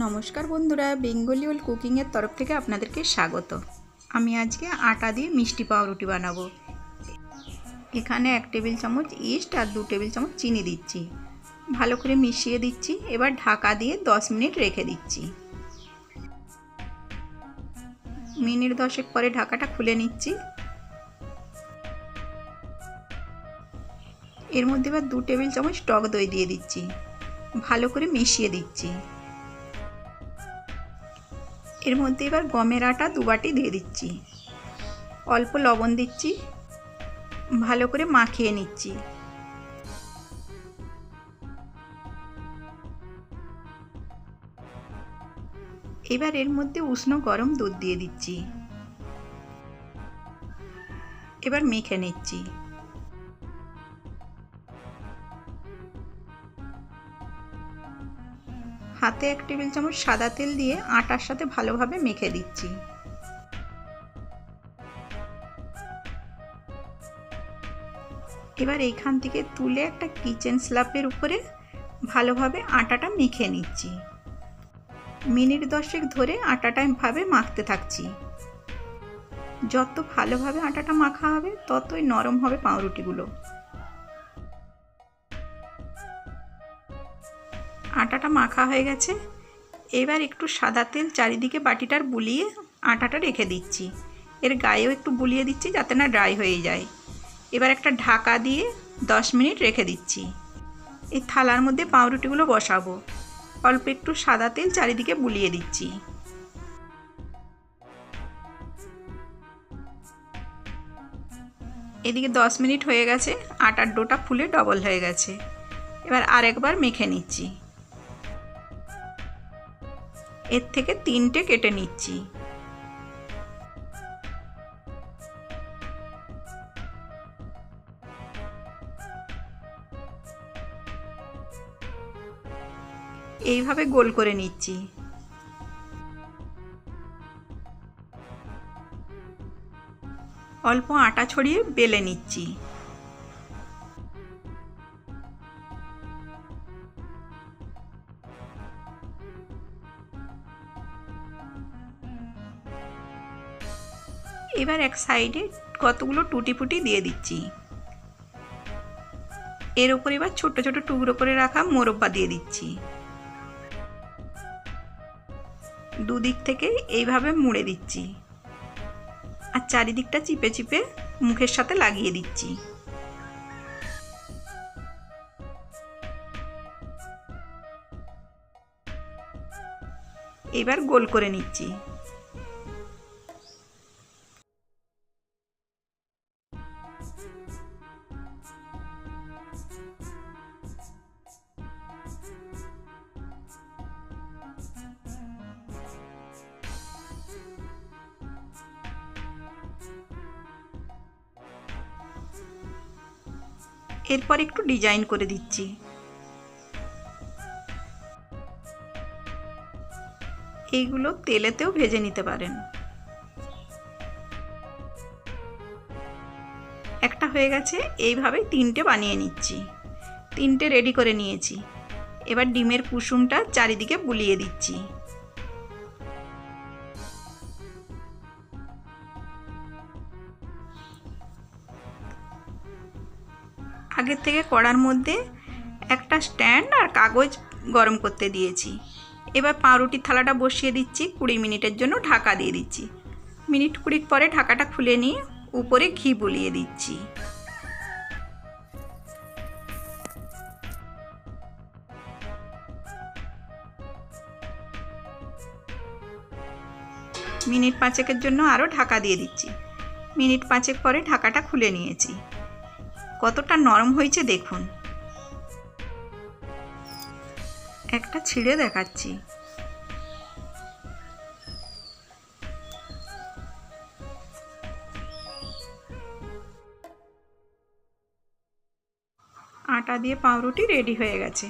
নমস্কার বন্ধুরা, বেঙ্গলি ওল কুকিংয়ের তরফ থেকে আপনাদেরকে স্বাগত। আমি আজকে আটা দিয়ে মিষ্টি পাউরুটি বানাবো। এখানে এক টেবিল চামচ ইস্ট আর দু টেবিল চামচ চিনি দিচ্ছি। ভালো করে মিশিয়ে দিচ্ছি, এবার ঢাকা দিয়ে দশ মিনিট রেখে দিচ্ছি। মিনিট দশেক পরে ঢাকাটা খুলে নিচ্ছি। এর মধ্যে এবার দু টেবিল চামচ টক দই দিয়ে দিচ্ছি। ভালো করে মিশিয়ে দিচ্ছি। এর মধ্যে এবার গমের আটা দু বাটি দিয়ে দিচ্ছি। অল্প লবণ দিচ্ছি। ভালো করে মাখিয়ে নিচ্ছি। এবার এর মধ্যে উষ্ণ গরম দুধ দিয়ে দিচ্ছি। এবার মেখে নিচ্ছি। হাতে এক টেবিল চামচ সাদা তেল দিয়ে আটার সাথে ভালোভাবে মেখে দিচ্ছি। এবার এইখান থেকে তুলে একটা কিচেন স্ল্যাপের উপরে ভালোভাবে আটাটা মেখে নিচ্ছি। মিনিট দশেক ধরে আটাটা ভাবে মাখতে থাকছি। যত ভালোভাবে আটাটা মাখা হবে, ততই নরম হবে পাউরুটিগুলো। আটাটা মাখা হয়ে গেছে। এবার একটু সাদা তেল চারিদিকে বাটিটার বুলিয়ে আটাটা রেখে দিচ্ছি। এর গায়েও একটু বুলিয়ে দিচ্ছি যাতে না ড্রাই হয়ে যায়। এবার একটা ঢাকা দিয়ে দশ মিনিট রেখে দিচ্ছি। এই থালার মধ্যে পাউরুটিগুলো বসাবো। অল্প একটু সাদা তেল চারিদিকে বুলিয়ে দিচ্ছি। এদিকে দশ মিনিট হয়ে গেছে, আটার ডোটা ফুলে ডবল হয়ে গেছে। এবার আরেকবার মেখে নিচ্ছি। এর থেকে তিনটে কেটে নিচ্ছি। এইভাবে গোল করে নিচ্ছি। অল্প আটা ছড়িয়ে বেলে নিচ্ছি। এবার এক সাইডে কতগুলো টুটি ফুটি দিয়ে দিচ্ছি। এর উপর এবার ছোট ছোট টুকরো করে রাখা মোরব্বা দিয়ে দিচ্ছি। দুদিক থেকে এইভাবে মুড়ে দিচ্ছি। আর চারিদিকটা চিপে চিপে মুখের সাথে লাগিয়ে দিচ্ছি। এবার গোল করে নিচ্ছি। এরপর একটু ডিজাইন করে দিচ্ছি। এইগুলো তেলেতেও ভেজে নিতে পারেন। একটা হয়ে গেছে, এইভাবে তিনটে বানিয়ে নিচ্ছি। তিনটে রেডি করে নিয়েছি। এবার ডিমের কুসুমটা চারিদিকে বুলিয়ে দিচ্ছি। আগের থেকে কড়ার মধ্যে একটা স্ট্যান্ড আর কাগজ গরম করতে দিয়েছি। এবার পাউরুটির থালাটা বসিয়ে দিচ্ছি, কুড়ি মিনিটের জন্য ঢাকা দিয়ে দিচ্ছি। মিনিট কুড়ির পরে ঢাকাটা খুলে নিয়ে উপরে ঘি বুলিয়ে দিচ্ছি। মিনিট পাঁচেকের জন্য আরও ঢাকা দিয়ে দিচ্ছি। মিনিট পাঁচেক পরে ঢাকাটা খুলে নিয়েছি। কতটা নরম হয়েছে দেখুন। একটা ছিঁড়ে দেখাচ্ছি। আটা দিয়ে পাউরুটি রেডি হয়ে গেছে।